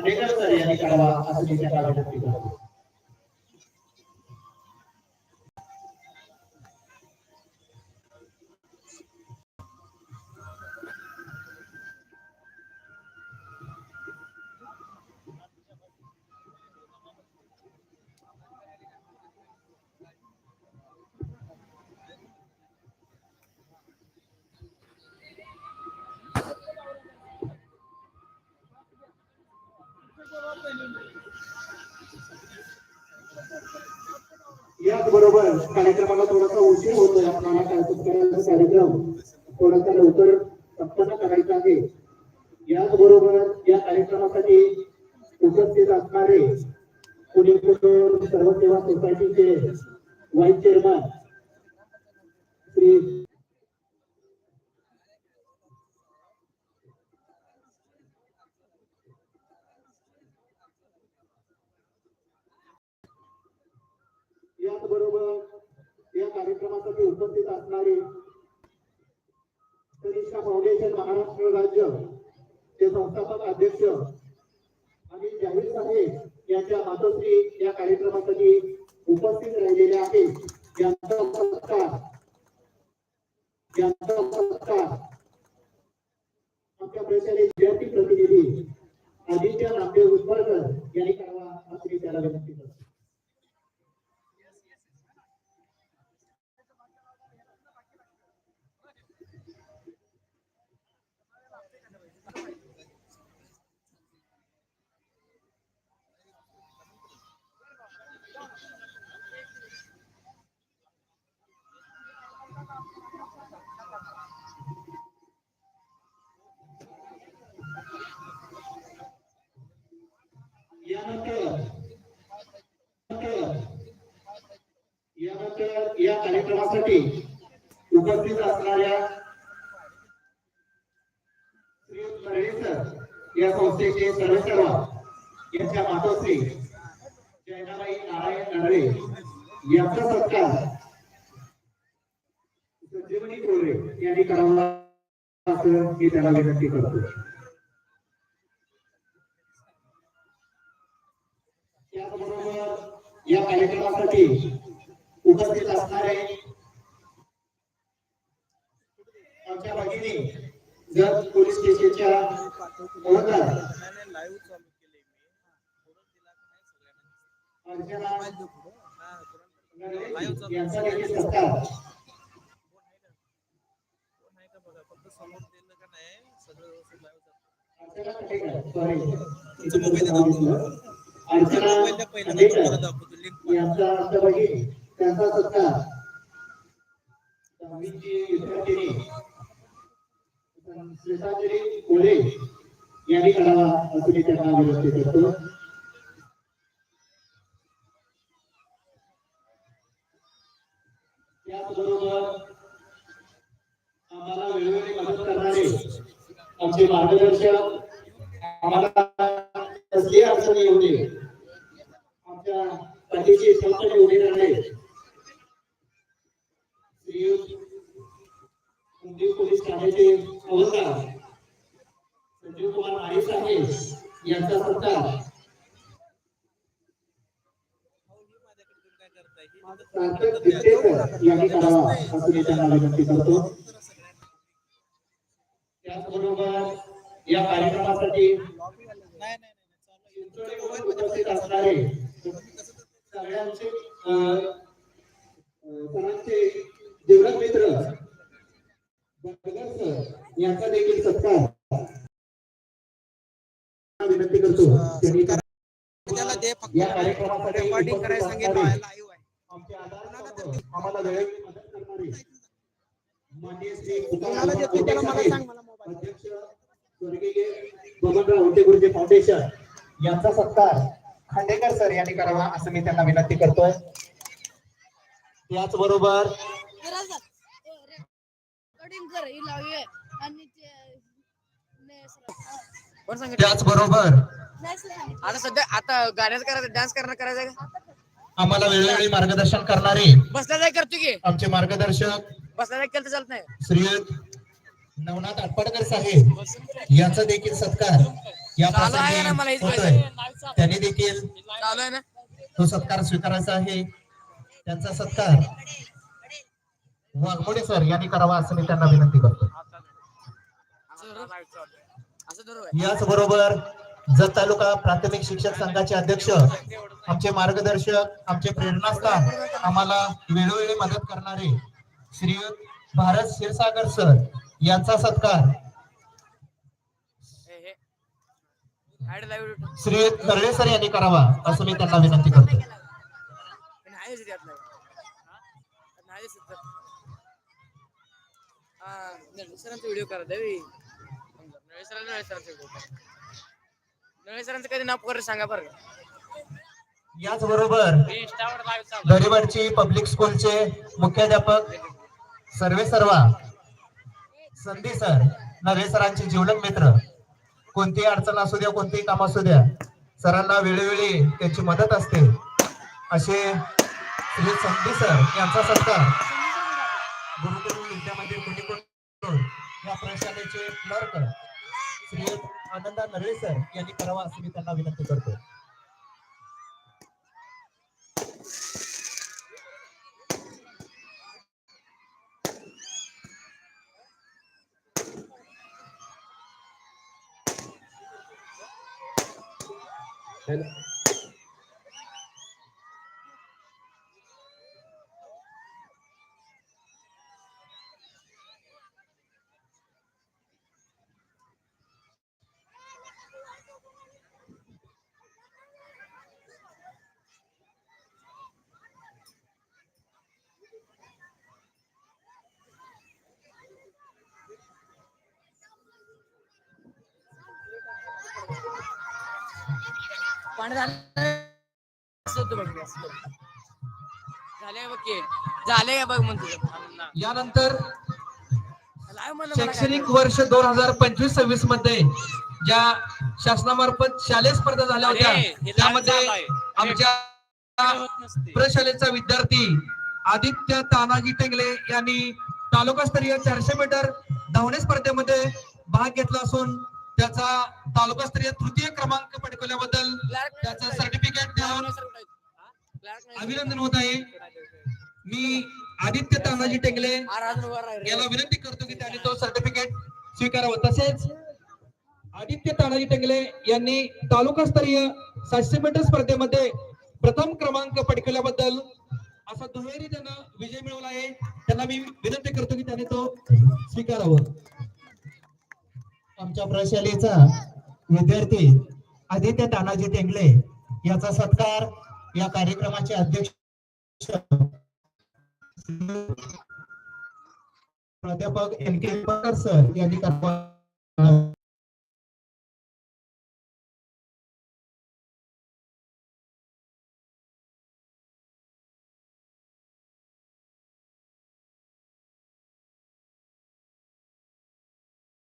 Khandekar sir यांनी करावा असं मी त्यांना करतो याच बरोबर कार्यक्रमाला थोडासा उशीर होतोय. आपल्याला कार्यक्रम कार्यक्रम थोडासा लवकर संपन्न करायचा आहे. याच बरोबर या कार्यक्रमासाठी उपस्थित असणारे पुणे कुटुंब सर्वसेवा सोसायटीचे व्हाईस चेअरमन श्री बरोबर या कार्यक्रमासाठी उपस्थित असणारे तनिष्ठा फाउंडेशन महाराष्ट्र राज्य चे संस्थापक अध्यक्ष आणि जाहीर साहेब यांच्या मातोश्री या कार्यक्रमासाठी उपस्थित राहिलेले आहेत यांचा सत्कार यांचा सत्कार आमच्या प्रचारे विद्यार्थी प्रतिनिधी आदित्य नामदेव उस्मारकर यांनी करावा असं त्याला विनंती करतो. या कार्यक्रमासाठी उपस्थित असणाऱ्या या संस्थेचे सर्वेसर्वा यांच्या मातोश्री जैनाबाई नारायण नरळे यांचा सत्कार. संजीवनी कोरे यांनी करावा असं मी त्याला विनंती करतो. त्याचबरोबर या कार्यक्रमासाठी उपस्थित असणारे आमच्या भगिनी जत पोलीस स्टेशनच्या हवालदार यांचा देखील सत्कार का बघा फक्त समोर दिलं का नाही सगळं व्यवस्थित लाईव्ह दाखवतो. लिंक त्यांचा विद्यार्थिनी श्रीतांजली कोले यांनी करावा असं मी त्यांना विनंती करतो त्याचबरोबर आम्हाला वेळोवेळी मदत करणारे आमचे मार्गदर्शक आम्हाला कसली अडचणी येऊ नये आमच्या पाठीशी ठामपणे उभे राहणे श्रीयुत मुंबई पोलीस ठाण्याचे हवालदार संजीव कुमार नाळे साहेब यांचा सत्कार काय करताय ही सार्थक दिसतेकर यांनी करावा असं मी त्यांना विनंती करतो त्याचबरोबर या कार्यक्रमासाठी उपस्थित असणारे सगळ्यांचे सरांचे जीवलग मित्र बर्गर सर यांचा देखील सत्कार विनंती करतो. त्यांनी या कार्यक्रमासाठी रेकॉर्डिंग करायला सांगितलं लाईव्ह आहे. आम्हाला वेळोवेळी मदत करणारे माननीय श्री कोणाला त्याला मला सांग मला अध्यक्ष स्वर्गीय बबनराव होटेगुरुजी फाउंडेशन यांचा सत्कार खांडेकर सर यांनी करावा असं मी त्यांना विनंती करतोय. त्याचबरोबर त्याचबरोबर. आता सध्या आता गाण्याचं करायचं डान्स करणार करायचं का? आम्हाला वेळोवेळी मार्गदर्शन करणारे बसल्या जाय करतो की. आमचे मार्गदर्शक बसल्या जाय केलं तर चालत नाही. श्री नवनाथ आटपाडकर साहेब यांचा देखील सत्कार या प्रसंगी. होतोय त्यांनी देखील तो सत्कार स्वीकारायचा आहे त्यांचा सत्कार वाघमोडे सर यांनी करावा असं मी त्यांना विनंती करतो. याच बरोबर जत तालुका प्राथमिक शिक्षक संघाचे अध्यक्ष आमचे मार्गदर्शक आमचे प्रेरणास्थान आम्हाला वेळोवेळी मदत करणारे श्री भारत क्षीरसागर सर यांचा सत्कार. श्री खर्डे सर यांनी करावा असं मी त्यांना विनंती करतो. सरांचा व्हिडिओ करा देवी. सरांचा कधी नाव सांगा बरं. याच बरोबर पब्लिक स्कूलचे मुख्याध्यापक सर्वे सर्वा. संधी सर. नरे सरांचे जीवलग मित्र. कोणतीही अडचण असू द्या कोणतेही काम असू द्या सरांना वेळोवेळी त्यांची मदत असते. असे श्री संधी सर यांचा सत्कार. गुरुकुल विद्यामध्ये कुणीकडून या प्रशालेचे क्लर्क श्री आनंदा नरळे सर यांनी करावा असं मी त्यांना विनंती करतो. पाणी झालं झाले बघ म्हणतो यानंतर शैक्षणिक वर्ष दोन हजार पंचवीस सव्वीसमध्ये ज्या शासनामार्फत शालेय स्पर्धा झाल्या होत्या त्यामध्ये. आमच्या. प्रशालेचा विद्यार्थी आदित्य तानाजी टेंगले यांनी तालुकास्तरीय चारशे मीटर धावणे स्पर्धेमध्ये भाग घेतला असून त्याचा तालुकास्तरीय तृतीय क्रमांक पटकवल्याबद्दल त्याचं सर्टिफिकेट देऊन. अभिनंदन होत आहे. मी आदित्य तानाजी रे. याला विनंती करतो की त्यांनी तो सर्टिफिकेट स्वीकारावं. तसेच आदित्य तानाजी टेंगले यांनी तालुकास्तरीय सातशे मीटर स्पर्धेमध्ये प्रथम क्रमांक पटकवल्याबद्दल असा दुहेरी त्यांना विजय मिळवला आहे. त्यांना मी विनंती करतो की त्यांनी तो स्वीकारावं. आमच्या प्रशालेचा विद्यार्थी आदित्य तानाजी टेंगले याचा सत्कार या कार्यक्रमाचे अध्यक्ष प्राध्यापक एन के सर यांनी करावा